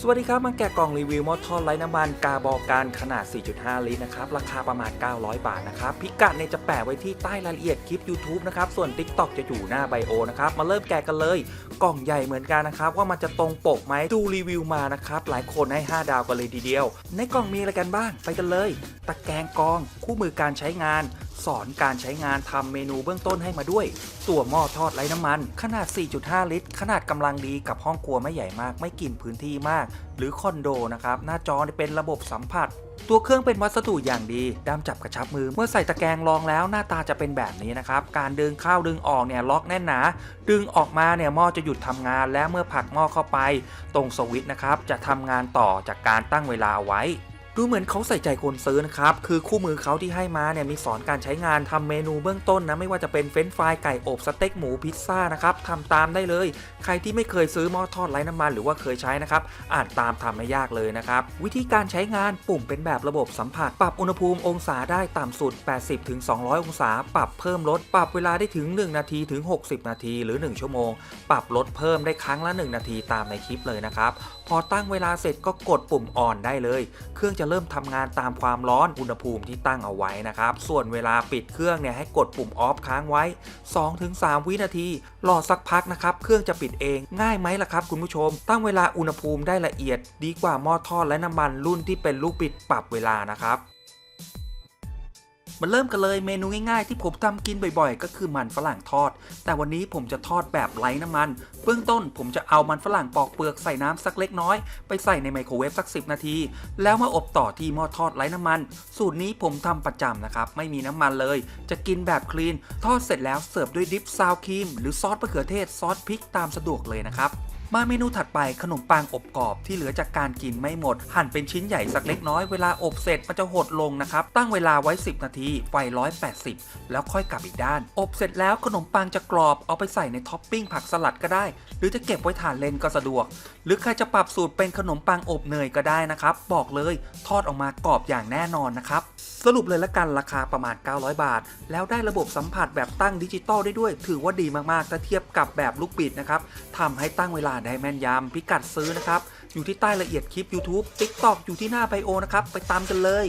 สวัสดีครับ มาแกะกล่องรีวิวมอทอดไร้น้ำมันกาบอการขนาด 4.5 ลิตรนะครับ ราคาประมาณ 900 บาทนะครับ พิกัดเนี่ยจะแปะไว้ที่ใต้รายละเอียดคลิป YouTube นะครับ ส่วน TikTok จะอยู่หน้าไบโอนะครับ มาเริ่มแกะกันเลย กล่องใหญ่เหมือนกันนะครับ ว่ามันจะตรงปกไหมดูรีวิวมานะครับ หลายคนให้ 5 ดาวกันเลยทีเดียว ในกล่องมีอะไรกันบ้าง ไปกันเลย ตะแกรงกรอง คู่มือการใช้งาน สอนการใช้งานทำเมนูเบื้องต้นให้มาด้วย ตัวหม้อทอดไร้น้ำมัน ขนาด 4.5 ลิตร ขนาดกำลังดีกับห้องครัวไม่ใหญ่มาก ไม่กินพื้นที่มาก หรือคอนโดนะครับ หน้าจอเป็นระบบสัมผัส ตัวเครื่องเป็นวัสดุอย่างดีด้ามจับกระชับมือ เมื่อใส่ตะแกรงรองแล้วหน้าตาจะเป็นแบบนี้นะครับ การดึงเข้าดึงออกเนี่ยล็อกแน่นหนา ดึงออกมาเนี่ยหม้อจะหยุดทำงาน และเมื่อผลักหม้อเข้าไป ตรงสวิตช์นะครับจะทำงานต่อจากการตั้งเวลาเอาไว้ ดูเหมือนเขาใส่ใจคนซื้อนะครับ คือคู่มือเขาที่ให้มาเนี่ยมีสอนการใช้งานทำเมนูเบื้องต้นนะไม่ว่าจะเป็นเฟรนช์ฟรายไก่อบสเต็กหมูพิซซ่านะครับทำตามได้เลย ใครที่ไม่เคยซื้อหม้อทอดไร้น้ำมันหรือว่าเคยใช้นะครับอานตามทำไม่ยากเลยนะครับ วิธีการใช้งานปุ่มเป็นแบบระบบสัมผัส ปรับอุณหภูมิองศาได้ต่ำสุด 80ถึง200 องศา ปรับเพิ่มลด ปรับเวลาได้ถึง 1 นาทีถึง 60 นาทีหรือ 1 ชั่วโมง ปรับลดเพิ่มได้ครั้งละ 1 นาทีตามในคลิปเลยนะครับ พอตั้งเวลาเสร็จก็กดปุ่มออนได้เลย เครื่องจะเริ่มทำงานตามความร้อนอุณหภูมิที่ตั้งเอาไว้นะครับ ส่วนเวลาปิดเครื่องเนี่ยให้กดปุ่มออฟค้างไว้ 2-3 วินาที รอสักพักนะครับ เครื่องจะปิดเอง ง่ายไหมล่ะครับคุณผู้ชม ตั้งเวลาอุณหภูมิได้ละเอียด ดีกว่าหม้อทอดและน้ำมันรุ่นที่เป็นลูกปิดปรับเวลานะครับ มาเริ่มกันเลยเมนูง่ายๆที่ผมทำกินบ่อยๆ ก็คือมันฝรั่งทอด แต่วันนี้ผมจะทอดแบบไร้น้ำมัน เบื้องต้นผมจะเอามันฝรั่งปอกเปลือกใส่น้ำสักเล็กน้อย ไปใส่ในไมโครเวฟสัก 10 นาที แล้วมาอบต่อที่หม้อทอดไร้น้ำมัน สูตรนี้ผมทำประจำนะครับ ไม่มีน้ำมันเลย จะกินแบบคลีน ทอดเสร็จแล้วเสิร์ฟด้วยดิปซาวครีม หรือซอสมะเขือเทศซอสพริกตามสะดวกเลยนะครับ มาเมนูถัดไปขนมปังอบกรอบที่เหลือจากการกินไม่หมด หั่นเป็นชิ้นใหญ่สักเล็กน้อยเวลาอบเสร็จมันจะหดลงนะครับ ตั้งเวลาไว้ 10 นาทีไฟ180 แล้วค่อยกลับอีกด้าน อบเสร็จแล้วขนมปังจะกรอบเอาไปใส่ในท็อปปิ้งผักสลัดก็ได้ หรือจะเก็บไว้ทานเล่นก็สะดวก หรือใครจะปรับสูตรเป็นขนมปังอบเนยก็ได้นะครับ บอกเลยทอดออกมากรอบอย่างแน่นอนนะครับสรุปเลยละกันราคาประมาณ 900 บาท แล้วได้ระบบสัมผัสแบบตั้งดิจิตอลได้ด้วย ถือว่าดีมากๆถ้าเทียบกับแบบลูกบิดนะครับทำให้ตั้งเวลาได้แม่นยำพิกัดซื้อนะครับ อยู่ที่ใต้ละเอียดคลิป YouTube TikTok อยู่ที่หน้าไบโอนะครับ ไปตามกันเลย